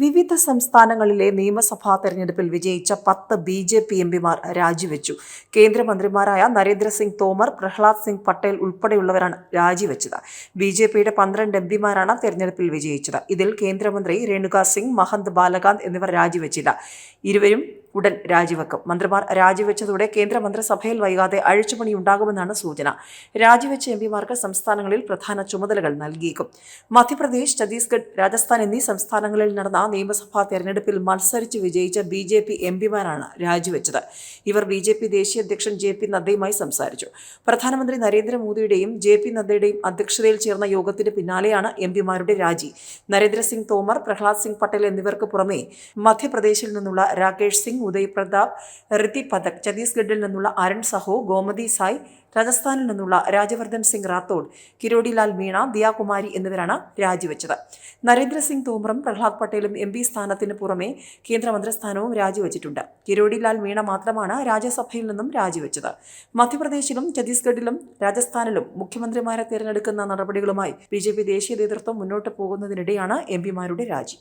വിവിധ സംസ്ഥാനങ്ങളിലെ നിയമസഭാ തെരഞ്ഞെടുപ്പിൽ വിജയിച്ച പത്ത് ബി ജെ പി എംപിമാർ രാജിവെച്ചു. കേന്ദ്രമന്ത്രിമാരായ നരേന്ദ്രസിംഗ് തോമർ പ്രഹ്ലാദ് സിംഗ് പട്ടേൽ ഉൾപ്പെടെയുള്ളവരാണ് രാജിവെച്ചത്. ബി ജെ പിയുടെ പന്ത്രണ്ട് എംപിമാരാണ് തെരഞ്ഞെടുപ്പിൽ വിജയിച്ചത്. ഇതിൽ കേന്ദ്രമന്ത്രി രേണുകാ സിംഗ് മഹന്ത് ബാലകാന്ത് എന്നിവർ രാജിവെച്ചില്ല. ഇരുവരും ഉടൻ രാജിവെക്കും. മന്ത്രിമാർ രാജിവെച്ചതോടെ കേന്ദ്ര മന്ത്രിസഭയിൽ വൈകാതെ അഴിച്ചുപണിയുണ്ടാകുമെന്നാണ് സൂചന. രാജിവെച്ച എം പിമാർക്ക് സംസ്ഥാനങ്ങളിൽ പ്രധാന ചുമതലകൾ നൽകിയേക്കും. മധ്യപ്രദേശ് ഛത്തീസ്ഗഡ് രാജസ്ഥാൻ എന്നീ സംസ്ഥാനങ്ങളിൽ നടന്ന നിയമസഭാ തെരഞ്ഞെടുപ്പിൽ മത്സരിച്ച് വിജയിച്ച ബി ജെ പി എം പിമാരാണ് രാജിവെച്ചത്. ഇവർ ബി ജെ പി ദേശീയ അധ്യക്ഷൻ ജെ പി നദ്ദയുമായി സംസാരിച്ചു. പ്രധാനമന്ത്രി നരേന്ദ്രമോദിയുടെയും ജെ പി നദ്ദയുടെയും അധ്യക്ഷതയിൽ ചേർന്ന യോഗത്തിന് പിന്നാലെയാണ് എം പിമാരുടെ രാജി. നരേന്ദ്രസിംഗ് തോമർ പ്രഹ്ലാദ് സിംഗ് പട്ടേൽ എന്നിവർക്ക് പുറമെ മധ്യപ്രദേശിൽ നിന്നുള്ള രാകേഷ് സിംഗ് ഉദയ് പ്രതാപ് ഋതി പഥക് ഛത്തീസ്ഗഡിൽ നിന്നുള്ള അരൺ സഹോ ഗോമതി സായ് രാജസ്ഥാനിൽ നിന്നുള്ള രാജവർദ്ധൻ സിംഗ് റാത്തോഡ് കിരോഡിലാൽ മീണ ദിയാകുമാരി എന്നിവരാണ് രാജിവെച്ചത്. നരേന്ദ്രസിംഗ് തോമറും പ്രഹ്ലാദ് പട്ടേലും എം പി സ്ഥാനത്തിന് പുറമെ കേന്ദ്രമന്ത്രിസ്ഥാനവും രാജിവെച്ചിട്ടുണ്ട്. കിരോഡിലാൽ മീണ മാത്രമാണ് രാജ്യസഭയിൽ നിന്നും രാജിവെച്ചത്. മധ്യപ്രദേശിലും ഛത്തീസ്ഗഡിലും രാജസ്ഥാനിലും മുഖ്യമന്ത്രിമാരെ തിരഞ്ഞെടുക്കുന്ന നടപടികളുമായി ബി ദേശീയ നേതൃത്വം മുന്നോട്ട് പോകുന്നതിനിടെയാണ് എം പിമാരുടെ രാജി.